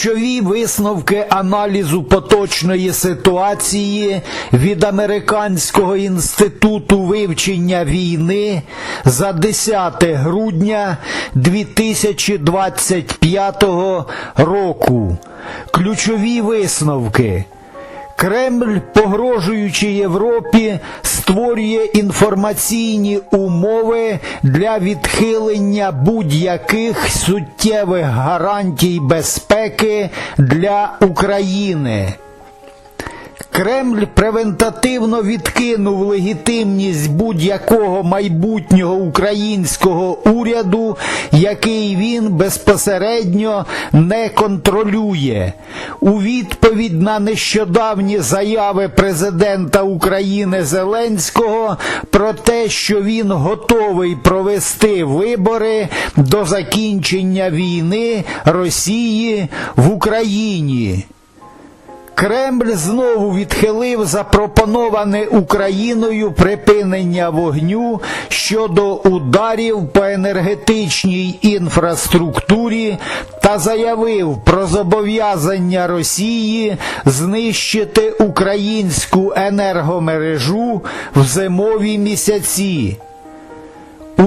Ключові висновки аналізу поточної ситуації від Американського інституту вивчення війни за 10 грудня 2025 року. Ключові висновки. Кремль, погрожуючи Європі, створює інформаційні умови для відхилення будь-яких суттєвих гарантій безпеки для України. Кремль превентативно відкинув легітимність будь-якого майбутнього українського уряду, який він безпосередньо не контролює. У відповідь на нещодавні заяви президента України Зеленського про те, що він готовий провести вибори до закінчення війни Росії в Україні. Кремль знову відхилив запропоноване Україною припинення вогню щодо ударів по енергетичній інфраструктурі та заявив про зобов'язання Росії знищити українську енергомережу в зимові місяці.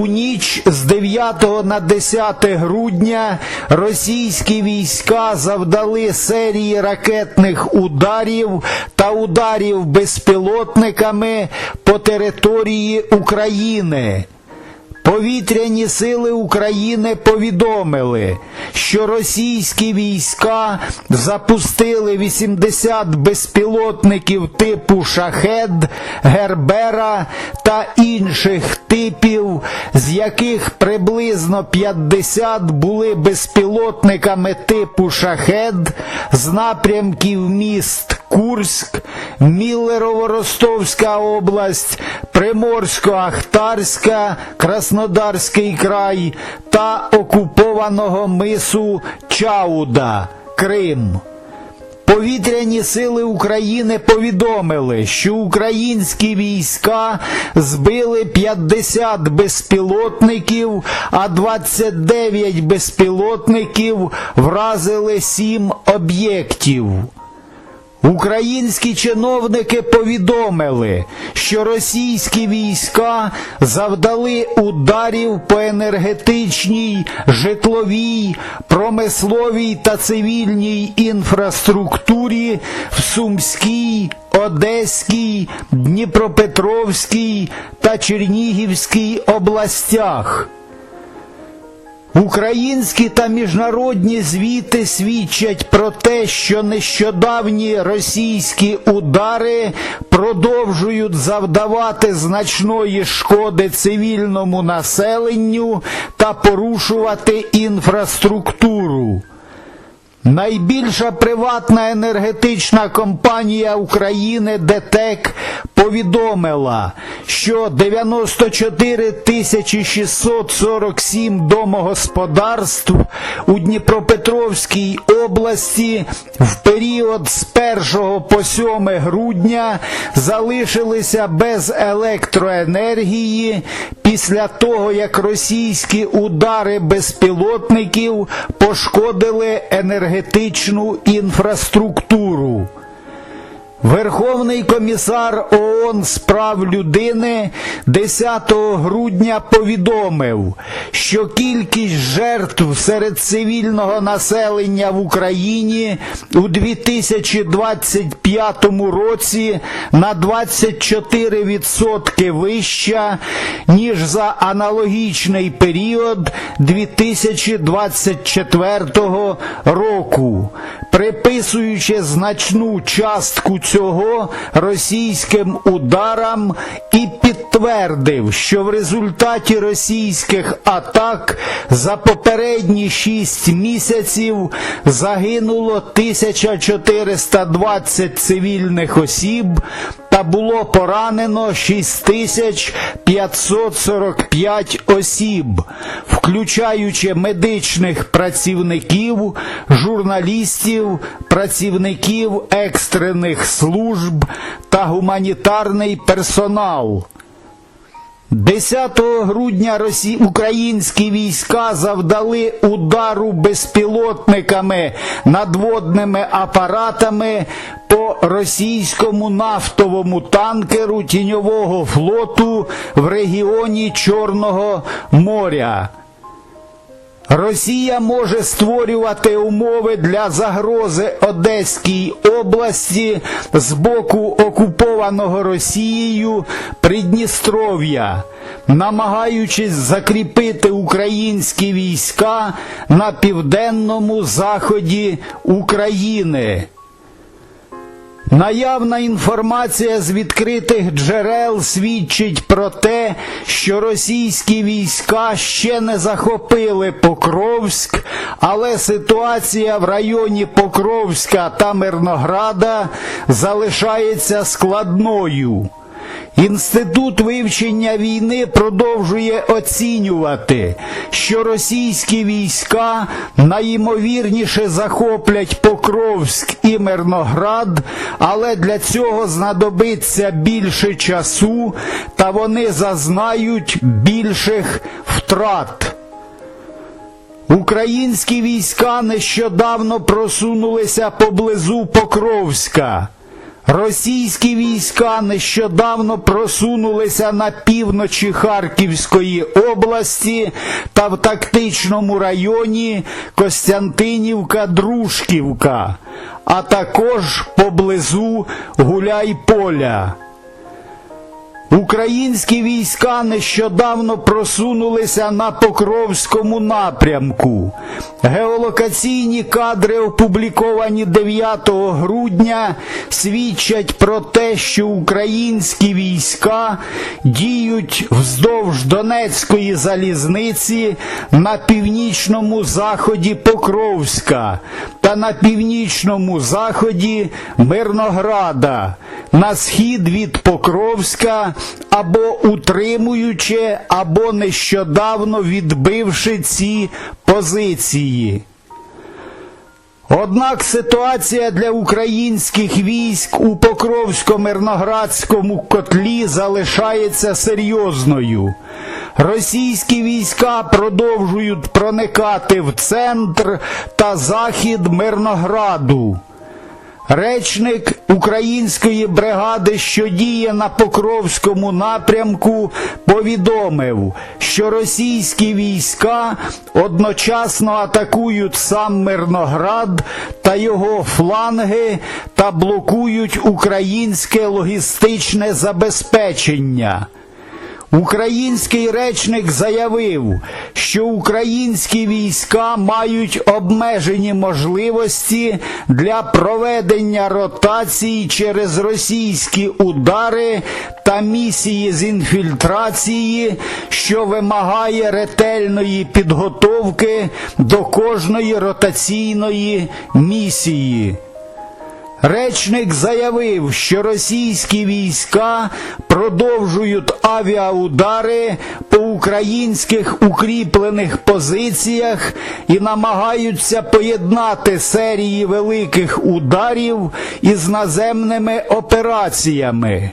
У ніч з 9 на 10 грудня російські війська завдали серії ракетних ударів та ударів безпілотниками по території України. Повітряні сили України повідомили, що російські війська запустили 80 безпілотників типу Шахед, Гербера та інших типів, з яких приблизно 50 були безпілотниками типу Шахед з напрямків міст Курськ, Міллерово-Ростовська область, Приморсько-Ахтарська, Краснодарський край та окупованого мису Чауда, Крим. Повітряні сили України повідомили, що українські війська збили 50 безпілотників, а 29 безпілотників вразили 7 об'єктів. Українські чиновники повідомили, що російські війська завдали ударів по енергетичній, житловій, промисловій та цивільній інфраструктурі в Сумській, Одеській, Дніпропетровській та Чернігівській областях. Українські та міжнародні звіти свідчать про те, що нещодавні російські удари продовжують завдавати значної шкоди цивільному населенню та порушувати інфраструктуру. Найбільша приватна енергетична компанія України ДТЕК повідомила, що 94 тисячі 647 домогосподарств у Дніпропетровській області в період з 1 по 7 грудня залишилися без електроенергії після того, як російські удари безпілотників пошкодили енергетичну інфраструктуру. Верховний комісар ООН з прав людини 10 грудня повідомив, що кількість жертв серед цивільного населення в Україні у 2025 році на 24% вища, ніж за аналогічний період 2024 року, приписуючи значну частку цього російським ударам і підтвердив, що в результаті російських атак за попередні 6 місяців загинуло 1420 цивільних осіб та було поранено 6545 осіб, включаючи медичних працівників, журналістів, працівників екстрених служб та гуманітарний персонал. 10 грудня росі... українські війська завдали удару безпілотниками надводними апаратами по російському нафтовому танкеру тіньового флоту в регіоні Чорного моря. Росія може створювати умови для загрози Одеській області з боку окупованого Росією Придністров'я, намагаючись закріпити українські війська на південному заході України. Наявна інформація з відкритих джерел свідчить про те, що російські війська ще не захопили Покровськ, але ситуація в районі Покровська та Мирнограда залишається складною. Інститут вивчення війни продовжує оцінювати, що російські війська найімовірніше захоплять Покровськ і Мирноград, але для цього знадобиться більше часу, та вони зазнають більших втрат. Українські війська нещодавно просунулися поблизу Покровська. Російські війська нещодавно просунулися на півночі Харківської області та в тактичному районі Костянтинівка-Дружківка, а також поблизу Гуляйполя. Українські війська нещодавно просунулися на Покровському напрямку. Геолокаційні кадри, опубліковані 9 грудня, свідчать про те, що українські війська діють вздовж Донецької залізниці на північному заході Покровська та на північному заході Мирнограда, на схід від Покровська або утримуючи, або нещодавно відбивши ці позиції. Однак ситуація для українських військ у Покровсько-Мирноградському котлі залишається серйозною. Російські війська продовжують проникати в центр та захід Мирнограду. Речник української бригади, що діє на Покровському напрямку, повідомив, що російські війська одночасно атакують сам Мирноград та його фланги та блокують українське логістичне забезпечення. Український речник заявив, що українські війська мають обмежені можливості для проведення ротації через російські удари та місії з інфільтрації, що вимагає ретельної підготовки до кожної ротаційної місії. Речник заявив, що російські війська продовжують авіаудари по українських укріплених позиціях і намагаються поєднати серії великих ударів із наземними операціями.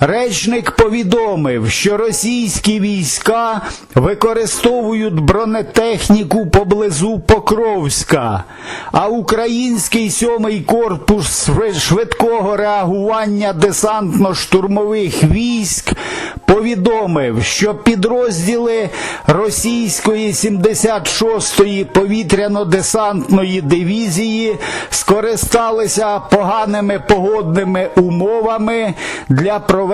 Речник повідомив, що російські війська використовують бронетехніку поблизу Покровська, а український сьомий корпус швидкого реагування десантно-штурмових військ повідомив, що підрозділи російської 76-ї повітряно-десантної дивізії скористалися поганими погодними умовами для проведення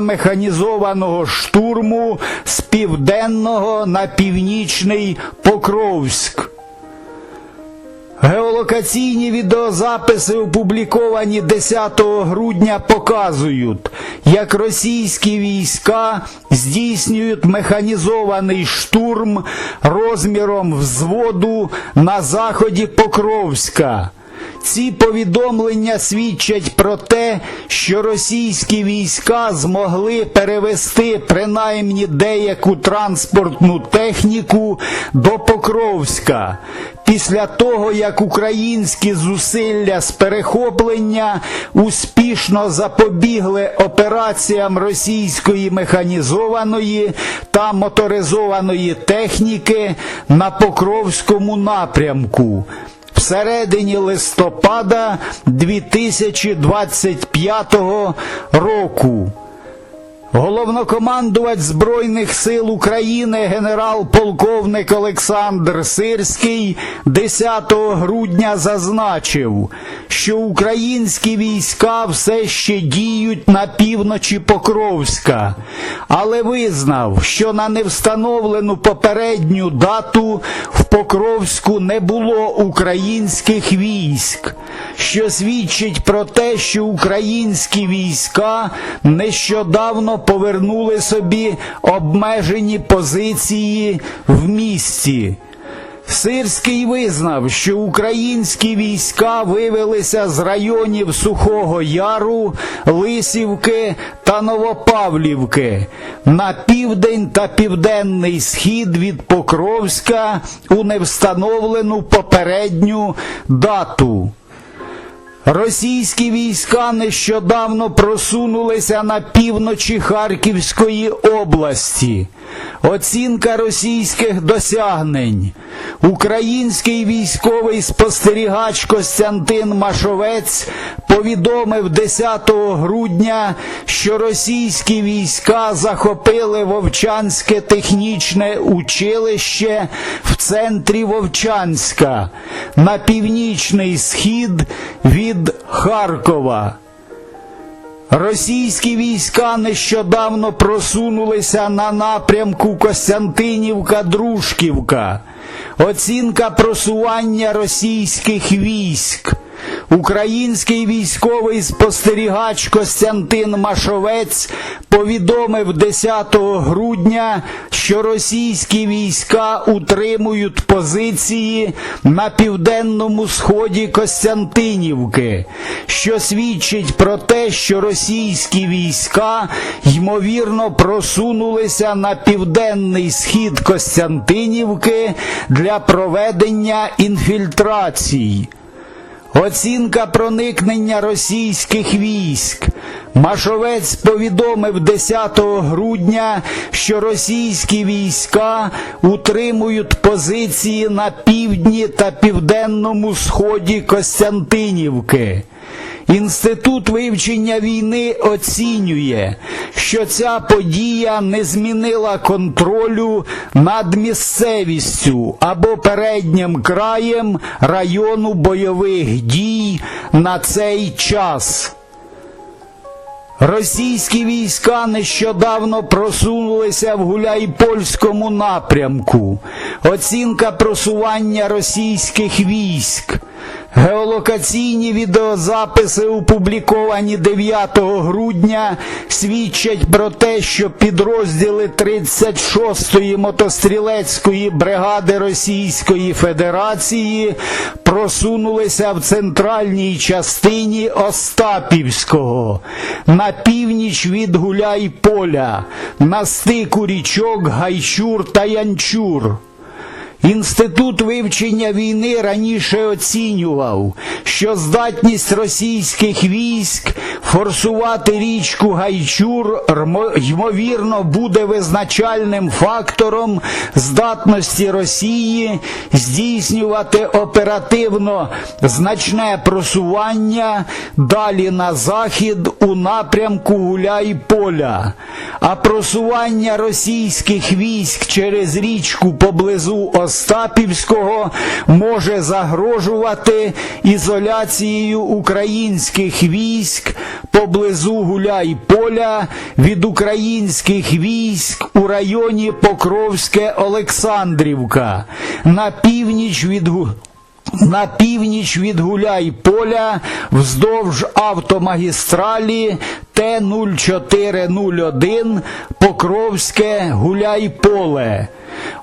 механізованого штурму з південного на північний Покровськ. Геолокаційні відеозаписи, опубліковані 10 грудня, показують, як російські війська здійснюють механізований штурм розміром взводу на заході Покровська. Ці повідомлення свідчать про те, що російські війська змогли перевести принаймні деяку транспортну техніку до Покровська. Після того, як українські зусилля з перехоплення успішно запобігли операціям російської механізованої та моторизованої техніки на Покровському напрямку всередині листопада 2025 року. Головнокомандувач Збройних сил України генерал-полковник Олександр Сирський 10 грудня зазначив, що українські війська все ще діють на півночі Покровська, але визнав, що на невстановлену попередню дату в Покровську не було українських військ, що свідчить про те, що українські війська нещодавно повернули собі обмежені позиції в місті. Сирський визнав, що українські війська вивелися з районів Сухого Яру, Лисівки та Новопавлівки на південь та південний схід від Покровська у невстановлену попередню дату. Російські війська нещодавно просунулися на півночі Харківської області. Оцінка російських досягнень. Український військовий спостерігач Костянтин Машовець повідомив 10 грудня, що російські війська захопили Вовчанське технічне училище в центрі Вовчанська на північний схід від Харкова. Російські війська нещодавно просунулися на напрямку Костянтинівка-Дружківка. Оцінка просування російських військ. Український військовий спостерігач Костянтин Машовець повідомив 10 грудня, що російські війська утримують позиції на південному сході Костянтинівки, що свідчить про те, що російські війська ймовірно просунулися на південний схід Костянтинівки для проведення інфільтрацій. Оцінка проникнення російських військ. Машовець повідомив 10 грудня, що російські війська утримують позиції на півдні та південному сході Костянтинівки. Інститут вивчення війни оцінює, що ця подія не змінила контролю над місцевістю або переднім краєм району бойових дій на цей час. Російські війська нещодавно просунулися в Гуляйпольському напрямку. Оцінка просування російських військ. Геолокаційні відеозаписи, опубліковані 9 грудня, свідчать про те, що підрозділи 36-ї мотострілецької бригади Російської Федерації просунулися в центральній частині Остапівського на північ від Гуляйполя, на стику річок Гайчур та Янчур. Інститут вивчення війни раніше оцінював, що здатність російських військ форсувати річку Гайчур ймовірно буде визначальним фактором здатності Росії здійснювати оперативно значне просування далі на захід у напрямку Гуляй-Поля, а просування російських військ через річку поблизу Остапівського може загрожувати ізоляцією українських військ поблизу Гуляй-Поля від українських військ у районі Покровське-Олександрівка на північ від на північ від Гуляй-Поля вздовж автомагістралі Т-0401 Покровське Гуляй-Поле.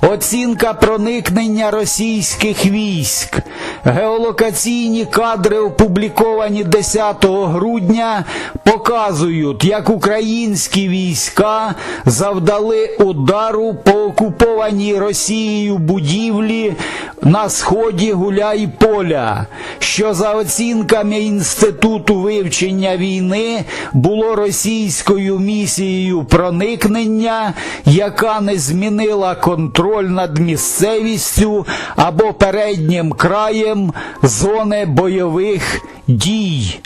Оцінка проникнення російських військ. Геолокаційні кадри, опубліковані 10 грудня, показують, як українські війська завдали удару по окупованій Росією будівлі на сході Гуляйполя, що за оцінками Інституту вивчення війни було російською місією проникнення, яка не змінила контроль над місцевістю або переднім краєм зони бойових дій.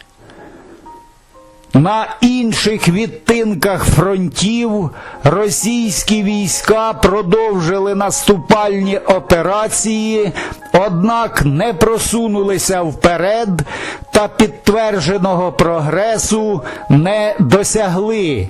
На інших відтинках фронтів російські війська продовжили наступальні операції, однак не просунулися вперед та підтвердженого прогресу не досягли.